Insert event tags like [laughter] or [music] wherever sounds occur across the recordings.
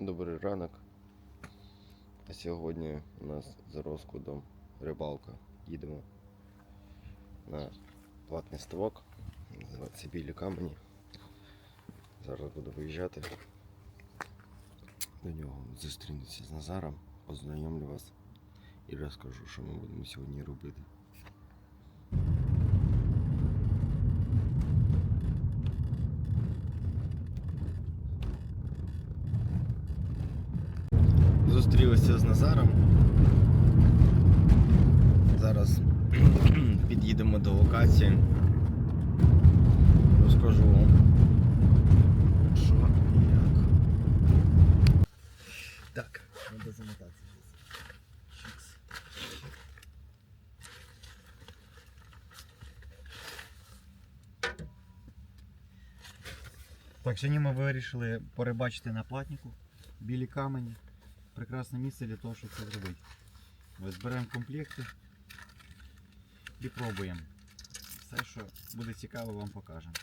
Добрий ранок. А сьогодні у нас за розкладом рибалка. Їдемо на платний ставок. Називається білі камені. Зараз буду виїжджати. До нього зустрінуся з Назаром, познайомлю вас і розкажу, що ми будемо сьогодні робити. Зустрілися з Назаром. Зараз [clears throat] під'їдемо до локації. Розкажу вам. Що і як. Так. Надо замотаться Так, сьогодні ми вирішили порибачити на платнику. Білі камені. Прекрасне місце для того, щоб це зробити. Ось беремо комплекти і пробуємо. Все, що буде цікаво, вам покажемо.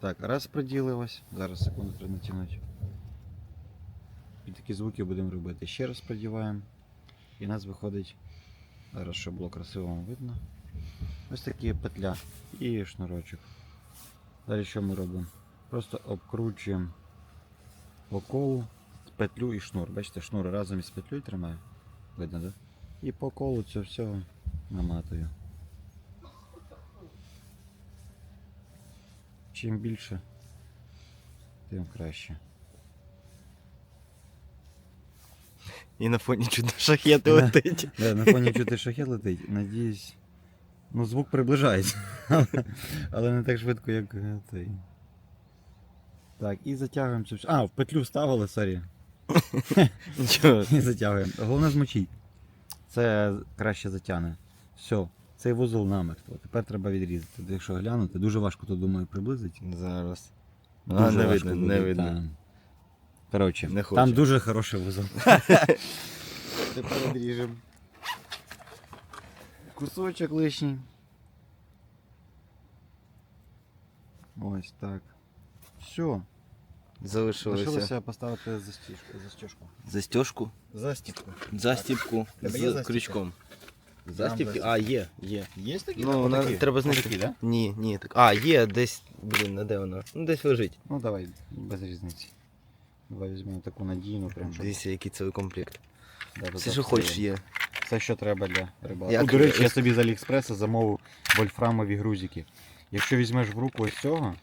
Так, раз приділилось. Зараз секунду треба натягнути. І такі звуки будемо робити. Ще раз продіваємо. І у нас виходить, зараз щоб було красиво вам видно. Ось такі петля і шнурочок. Далі що ми робимо? Просто обкручуємо по колу петлю і шнур. Бачите, шнур разом із петлею тримаю. Видно, так? Да? І по колу це все наматую. Чим більше, тим краще. І на фоні чудо шахети Да. летить. Да, на фоні чути шахет летить. Надіюсь. Ну, звук приближається. [laughs] Але, не так швидко, як е, цей. Так, і затягуємо цю. А, в петлю вставили, сорі. [laughs] Нічого. І затягуємо. Головне змочіть. Це краще затягне. Все, цей вузол намертво. Тепер треба відрізати. Якщо глянути, дуже важко тут, думаю, приблизити. Зараз. Дуже А, не важко видно, буде, не видно. та. Коротше, Не там дуже хороший вузол. [laughs] Тепер відріжемо. Кусочок лишній. Ось так. Все. Залишилося Лишилося поставити застіжку. застіжку. застежку, Застіпку. застіпку з застіпка? крючком. Застіпки? А, є, є. Є такі? Ну, вона треба знайти. Такі, да? Ні, ні, так. А, є, десь, блін, а де вона? Ну, десь лежить. Ну давай, без різниці. Давай візьмемо таку надійну, прям щоб. Дивіться, який цілий комплект. Да, Все, що хочеш, є. є. Все, що треба для рибалки. Як- Ну, До речі, я [laughs] собі з Аліекспреса замовив вольфрамові грузики. Якщо візьмеш в руку ось цього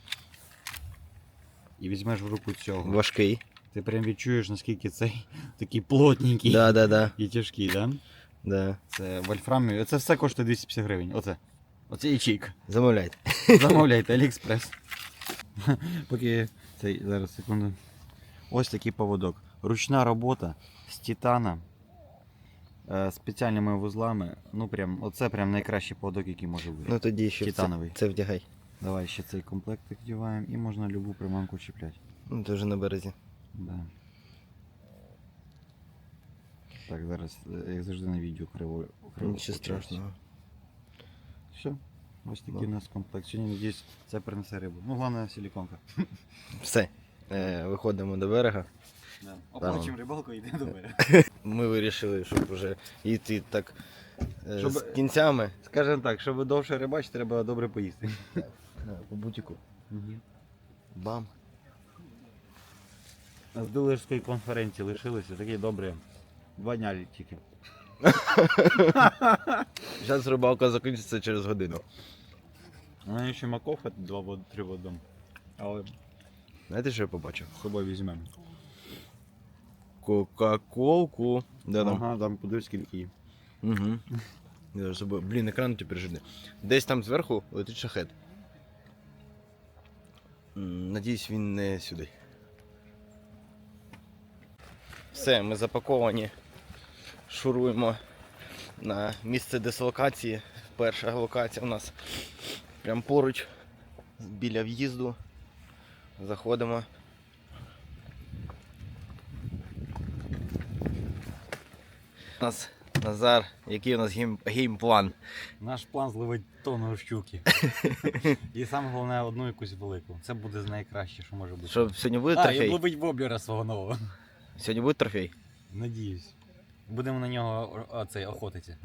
і візьмеш в руку цього, Важкий. ти прям відчуєш, наскільки цей такий плотненький Да, да, да. і тяжкий, да? да. Це вольфрамові. Це все коштує 250 гривень. Оце. Оце ячейка. Замовляйте. Замовляйте, Аліекспрес. Поки цей зараз секунду. Ось такий поводок. Ручна робота з титана. е, Спеціальними вузлами. Ну прям, оце прям найкращий поводок, який може бути. Ну тоді ще це, це вдягай. Давай ще цей комплект вдіваємо і можна любу приманку чіпляти. Ну, ти вже на березі. Да. Так, зараз, е, як завжди на відео криво. криво Нічого страшного. Все. Ось такий у нас комплект. Сьогодні, надіюсь, це принесе рибу. Ну, головне силіконка. [laughs] Все. Е, виходимо до берега. Да. Оплачуємо рибалку і йдемо до берега. [laughs] Ми вирішили, щоб вже йти так Щоб- з кінцями. Скажемо так, щоб довше рибачити, треба добре поїсти. По бутіку. Бам. З дилерської конференції лишилися такі добрі. Два дня тільки. [laughs] Зараз рибалка закінчиться через годину. У мене ще макофа два в три в. Але Знаєте, що я побачив? з собою візьмемо. Кока-колку. Там? Ага, там подивись скільки. Угу. [laughs] Я забув. Блін, екран тепер жиде. Десь там зверху летить шахет. Надіюсь, він не сюди. Все, ми запаковані. Шуруємо на місце дислокації. Перша локація у нас прямо поруч, біля в'їзду. Заходимо. У нас Назар, який у нас гейм, геймплан? Наш план зловить тонну щуки. [laughs] І саме головне одну якусь велику. Це буде найкраще, що може бути. Що сьогодні буде а, і трофей? ловить воблера свого нового. Сьогодні буде трофей? Надіюсь. Будемо на нього оцей охотитися.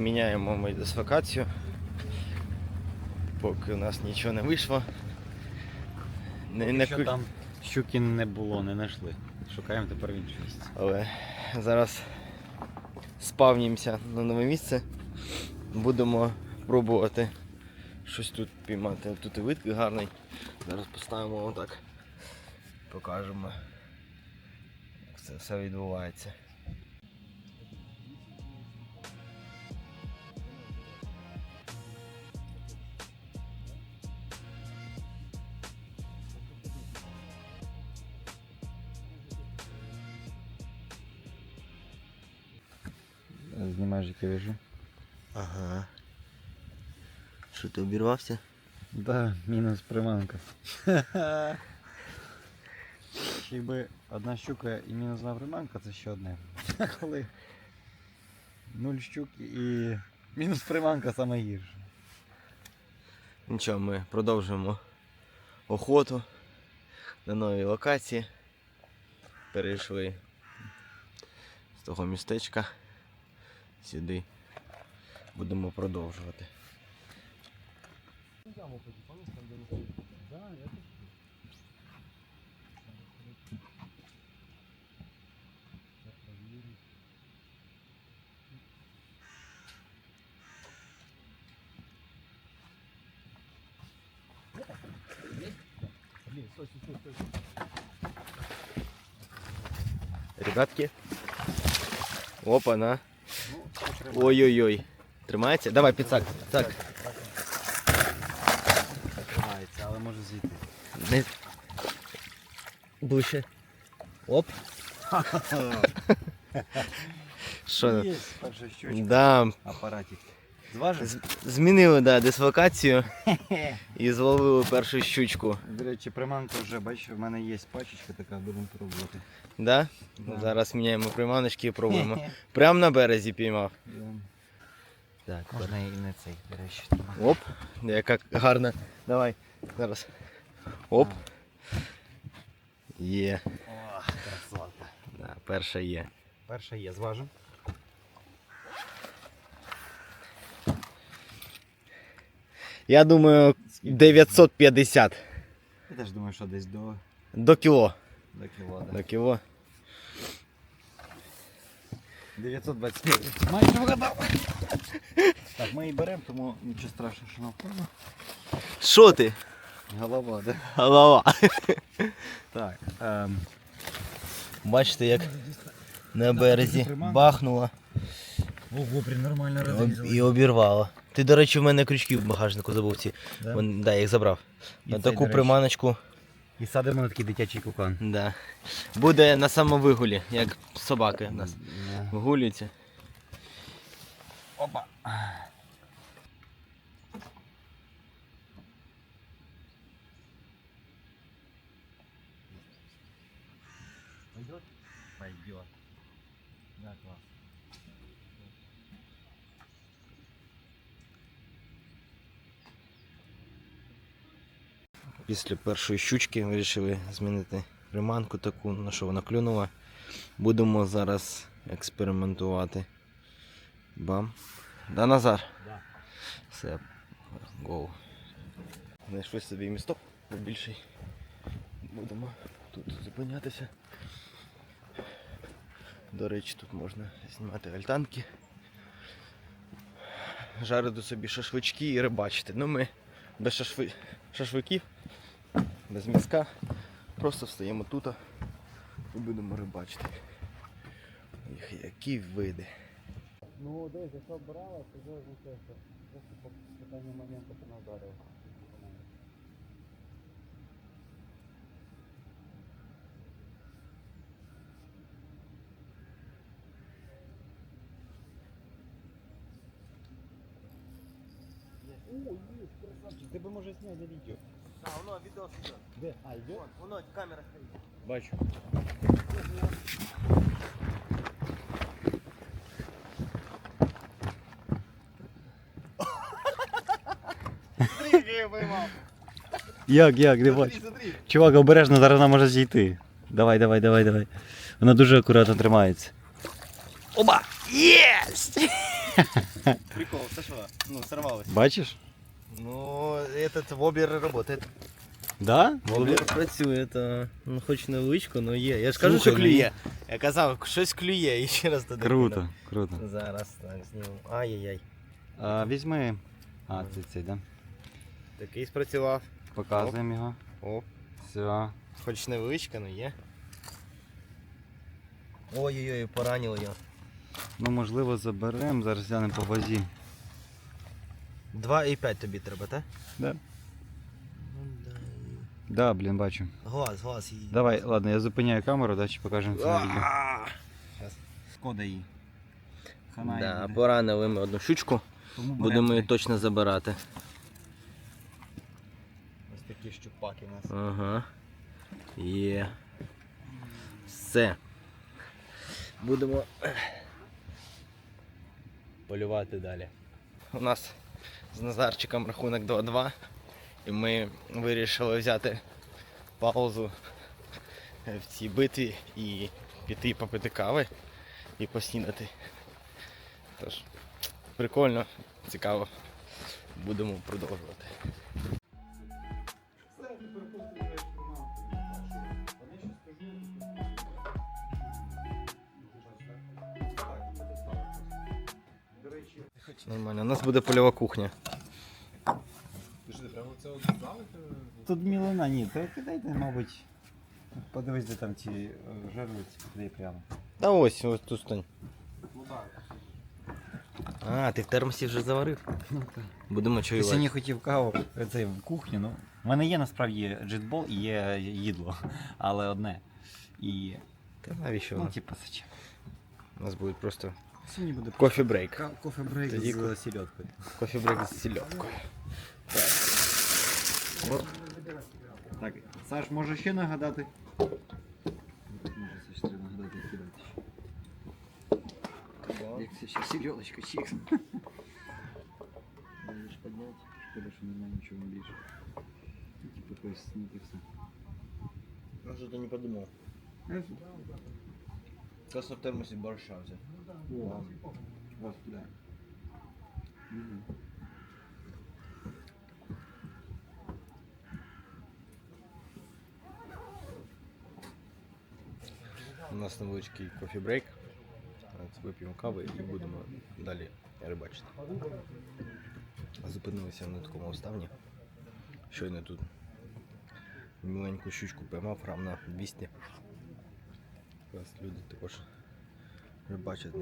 Міняємо ми дислокацію. Поки у нас нічого не вийшло. Не, не ку- там щуки не було, не знайшли. Шукаємо тепер інше місце. Але зараз спавнімося на нове місце. Будемо пробувати щось тут піймати. Тут і вид гарний. Зараз поставимо отак. Покажемо, як це все відбувається. Я вижу. Ага. Що ти обірвався? Да, мінус приманка. Ще одна щука і мінус одна приманка, це ще одне. А коли нуль щук і мінус приманка саме гірше. Нічого, ми продовжуємо охоту на новій локації. Перейшли з того містечка сюди. Будемо продовжувати. Ребятки. Опа, на. Ой-ой-ой. Тримається? Давай, підсак. Так. Тримається, але може зійти. Не... Ближче. Оп. [laughs] Що? Є перша щучка. Да, Апаратик. Зважив? змінили да, дислокацію і зловили першу щучку. До речі, приманка вже, бачиш, в мене є пачечка така, будемо пробувати. Да? Да. Зараз міняємо приманочки і пробуємо. [laughs] Прямо на березі піймав. Так, Можна і не цей, до речі. Оп, яка гарна. Давай, зараз. Оп. Є. О, красота. Да, перша є. Перша є, зважив. Я думаю, 950 Я теж думаю, що десь до, до кіло. до кіло. До кіло. 925. Майже вгадав. Так, ми її беремо, тому нічого страшного, що навколо. Що ти? Голова, да? Голова. Так. Ем, Бачите, як на березі бахнуло Ого, прям нормально об- і обірвало. Ти, до речі, в мене крючки в багажнику забув ці. Да? Вон- Да, я їх забрав. І На цей, таку речі. приманочку. І садимо на такий дитячий кукан. Да. Буде на самовигулі, як собаки у нас вигулюються. Опа. Пойдет? Пойдет. Да, класс. Після першої щучки вирішили змінити приманку таку, на що вона клюнула. Будемо зараз експериментувати. Бам. Да, Назар. Да. Все. Гоу. Знайшли собі місток побільший. Будемо тут зупинятися. До речі, тут можна знімати альтанки. Жарити собі шашлички і рибачити. Ну ми без шашви... шашликів, без мізка. Просто встаємо тут і будемо рибачити. Їх які види. Ну десь, якщо брала, то вже означає, що просто по питанню моменту поназарив. О, есть, красавчик, ты бы можешь снять на видео. А, воно відео сюди. Де? А, йде? Воно камера стоїть. Бачу. Смотри, я поймав. Як, як, не бачу. Смотри. Чувак, обережно, зараз вона може зійти. Давай, давай, давай, давай. Вона дуже акуратно тримається. Оба! Єсть! Прикол, це що? Ну, сорвалось. Бачиш? Ну, этот вобер работает. Да? Вобер працює, то ну хоч невеличко, але є. Я ж кажу, Слухай, що клює. Я казав, щось клює і ще [laughs] раз туди. Круто, кину. круто. Зараз так зніму. Ай-яй-яй. А, візьми. А, це цей, да? Такий спрацював. Показуємо його. О, Все. хоч невеличко, але є. Ой-ой-ой, поранило його. Ну, можливо, заберемо, зараз глянемо по вазі. 2,5 тобі треба, так? Да. Да, блін, бачу. Глаз, глаз її. Давай, ладно, я зупиняю камеру, далі покажемо це на відео. А! Шкода їй. Да, поранили ми одну щучку. Будемо її точно забирати. Ось такі щупаки у нас. Ага. Є. Все. Будемо полювати далі. У нас з Назарчиком рахунок 2-2. І ми вирішили взяти паузу в цій битві і піти попити кави і поснідати. Тож, прикольно, цікаво. Будемо продовжувати. Нормально, у нас буде польова кухня. Тут мілина, ні, то кидайте, мабуть. Подивись, де там ці е, жерлиці, куди прямо. Та ось, ось тут стань. А, ти в термосі вже заварив. Ну так. Будемо чаювати. сьогодні хотів каву е, в кухню, ну. У мене є насправді джитбол і є їдло, але одне. І. Та навіщо Ну, воно? типу, зачем? У нас буде просто Сьогодні буде кофі брейк. ка- кофе брейк Тоді з ко- сільоткою. Кофі брейк з сільодкою. Так, Саш, може ще нагадати? Може, ж треба нагадати кидати ще. Як це ще сільодочка, чікс. Можеш підняти, шкода, що немає нічого більше. Типу, якось снітився. Ну що ти не подумав? Просто в термосі борща взяв. У нас невеличкий кофі брейк. Вип'ємо кави і будемо далі рибачити. Зупинилися на такому оставні. Щойно тут миленьку щучку поймав грам на 200. Зараз люди також рибачать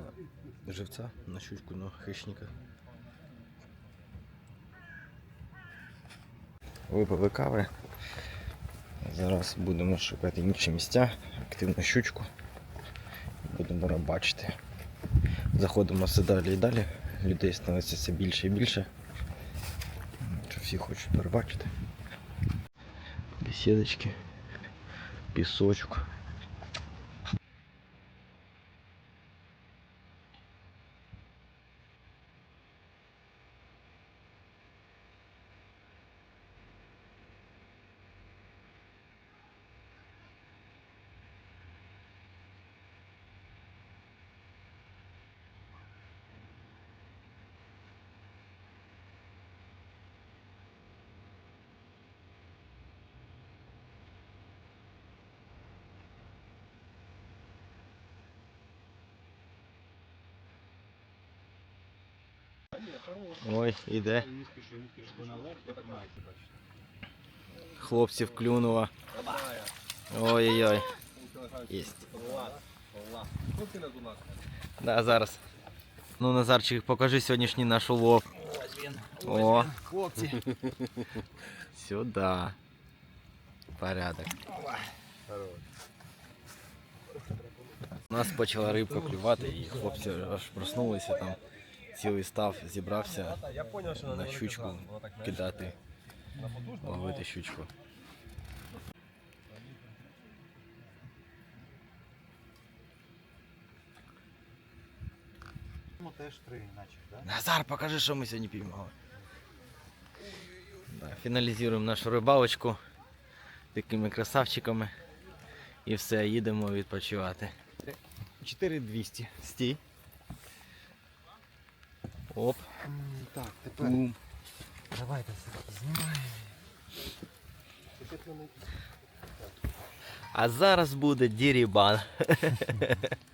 на живця, на щучку, на хищника. Випили кави. Зараз будемо шукати інші місця, активну щучку. Будемо рибачити. Заходимо все далі і далі. Людей становиться все більше і більше. Всі хочуть порибачити. Бесідочки, пісочок. Ой, іде. Хлопців клюнуло. Ой-ой-ой. Да, зараз. Ну, Назарчик, покажи сьогоднішній наш улов. О, Хлопці. сюда. Порядок. У нас почала рибка клювати і хлопці аж проснулися там. Цілий став зібрався Я на щучку кидати, ловити щучку. Ну теж три, наче, так? Назар, покажи, що ми сьогодні піймали. Да, фіналізуємо нашу рибалочку такими красавчиками. І все, їдемо відпочивати. 4200. Стій. Оп. Так, тепер Бум. давайте знімаємо. А зараз буде дірібан. [laughs]